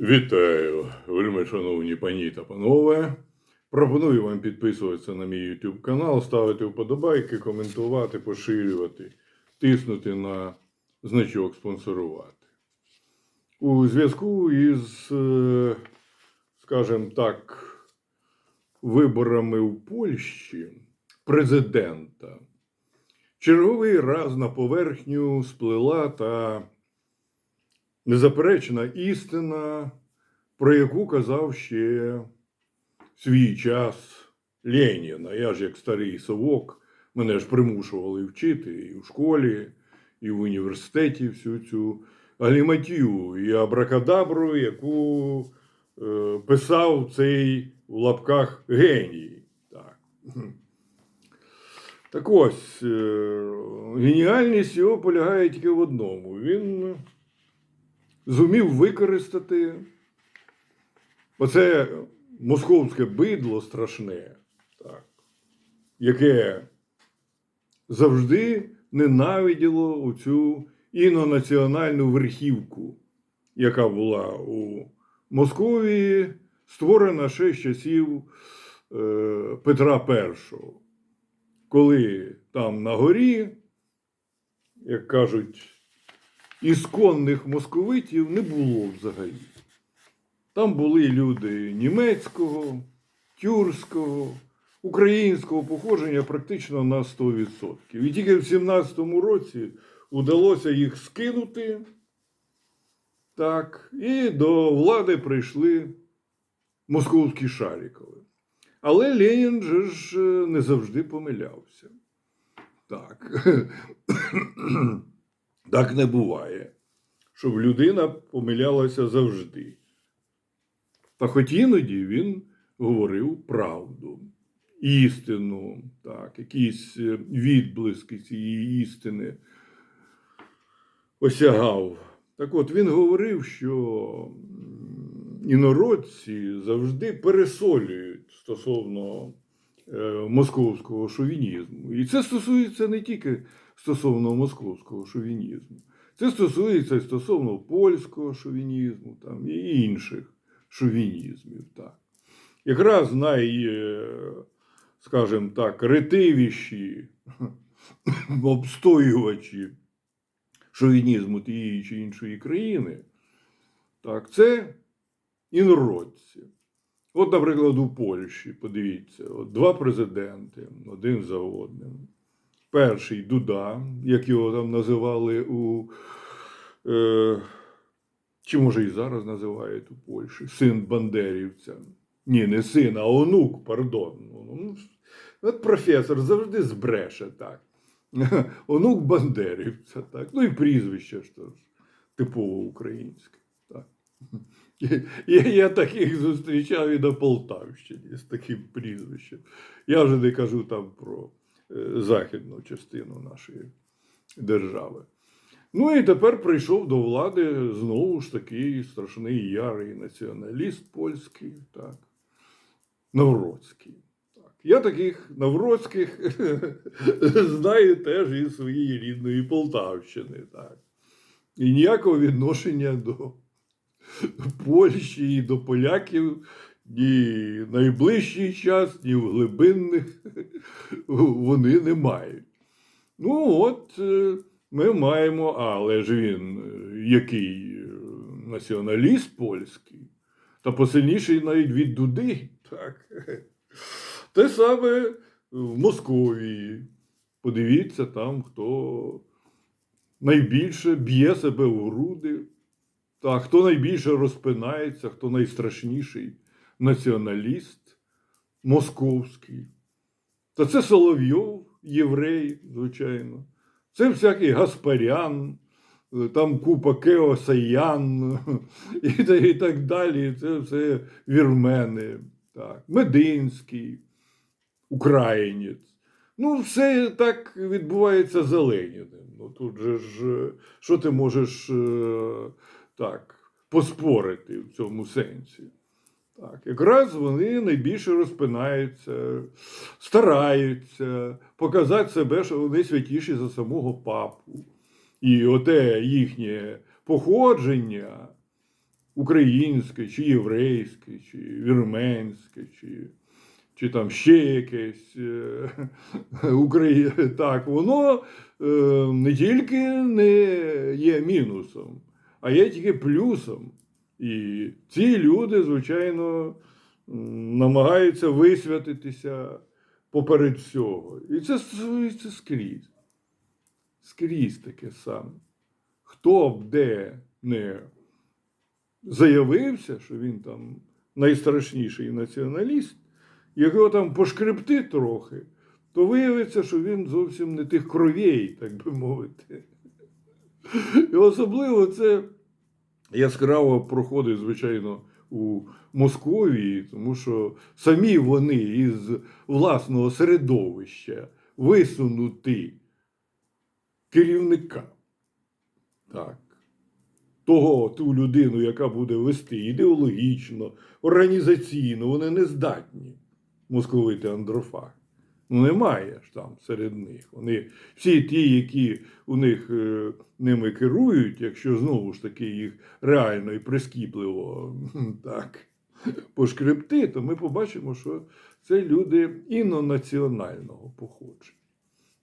Вітаю, вельми шановні пані та панове. Пропоную вам підписуватися на мій YouTube канал, ставити вподобайки, коментувати, поширювати, тиснути на значок спонсорувати. У зв'язку із, е, скажімо так, виборами у Польщі президента черговий раз на поверхню сплила та незаперечна істина, про яку казав ще свій час Ленін. А я ж як старий совок, мене ж примушували вчити і в школі, і в університеті всю цю галіматію і абракадабру, яку е, писав цей в лапках геній. Так. Так ось, е, геніальність його полягає тільки в одному. Він зумів використати оце московське бидло страшне, так, яке завжди ненавиділо оцю інонаціональну верхівку, яка була у Московії, створена ще з часів е, Петра І. Коли там на горі, як кажуть, ісконних московитів не було взагалі. Там були люди німецького, тюркського, українського походження практично на 100%. І тільки в 17-му році вдалося їх скинути. Так, і до влади прийшли московські шарікови. Але Ленін же ж е, не завжди помилявся. Так. Так не буває, щоб людина помилялася завжди. Та хоч іноді він говорив правду, істину, так, якісь е, відблиски цієї істини осягав. Так от він говорив, що інородці завжди пересолюють стосовно е, московського шовінізму. І це стосується не тільки стосовно московського шовінізму. Це стосується стосовно польського шовінізму там, і інших шовінізмів. Так. Якраз най, скажімо так, ретивіші обстоювачі шовінізму тієї чи іншої країни, так, це інородці. От, наприклад, у Польщі, подивіться, от два президенти один за одним. Перший Дуда, як його там називали у. Е, чи може і зараз називають у Польщі, син Бандерівця. Ні, не син, а онук, пардон. Ну, От професор завжди збреше так. Онук Бандерівця, так. Ну і прізвище ж типово українське. Так. Я, я таких зустрічав і на Полтавщині з таким прізвищем. Я вже не кажу там про західну частину нашої держави. Ну і тепер прийшов до влади знову ж такий страшний ярий націоналіст польський, так, Навроцький. Так. Я таких Навроцьких знаю теж із своєї рідної Полтавщини. Так. І ніякого відношення до Польщі і до поляків ні найближчий час, ні в глибинних вони не мають. Ну, от е, ми маємо, але ж він е, який е, націоналіст польський, та посильніший навіть від Дуди. Так. Те саме в Московії. Подивіться там, хто найбільше б'є себе в груди, та хто найбільше розпинається, хто найстрашніший націоналіст московський. Та це Соловйов, єврей, звичайно. Це всякий Гаспарян, там купа Кеосаян і, і так далі. Це все вірмени, так. Мединський, українець. Ну, все так відбувається за Леніним. Ну, тут же ж, е, що ти можеш е, так поспорити в цьому сенсі? Так, якраз вони найбільше розпинаються, стараються показати себе, що вони святіші за самого папу. І оте їхнє походження українське, чи єврейське, чи вірменське, чи, чи там ще якесь е, Украї... так, воно е, не тільки не є мінусом, а є тільки плюсом. І ці люди, звичайно, намагаються висвятитися поперед всього. І це, це скрізь. Скрізь таке саме. Хто б де не заявився, що він там найстрашніший націоналіст, його там пошкребти трохи, то виявиться, що він зовсім не тих кровей, так би мовити. І особливо це яскраво проходить, звичайно, у Московії, тому що самі вони із власного середовища висунути керівника. Так. Того, ту людину, яка буде вести ідеологічно, організаційно, вони не здатні московити Андрофаг. Ну, немає ж там серед них. Вони всі ті, які у них е, ними керують, якщо знову ж таки їх реально і прискіпливо так, пошкребти, то ми побачимо, що це люди інонаціонального походження.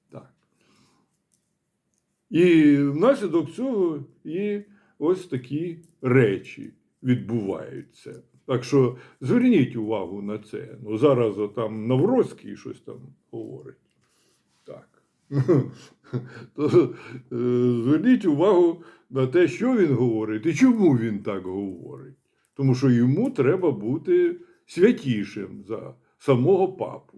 Так. І внаслідок цього і ось такі речі відбуваються. Так що зверніть увагу на це. Ну, зараз там Навроцький щось там говорить. Так. То е, зверніть увагу на те, що він говорить і чому він так говорить. Тому що йому треба бути святішим за самого папу.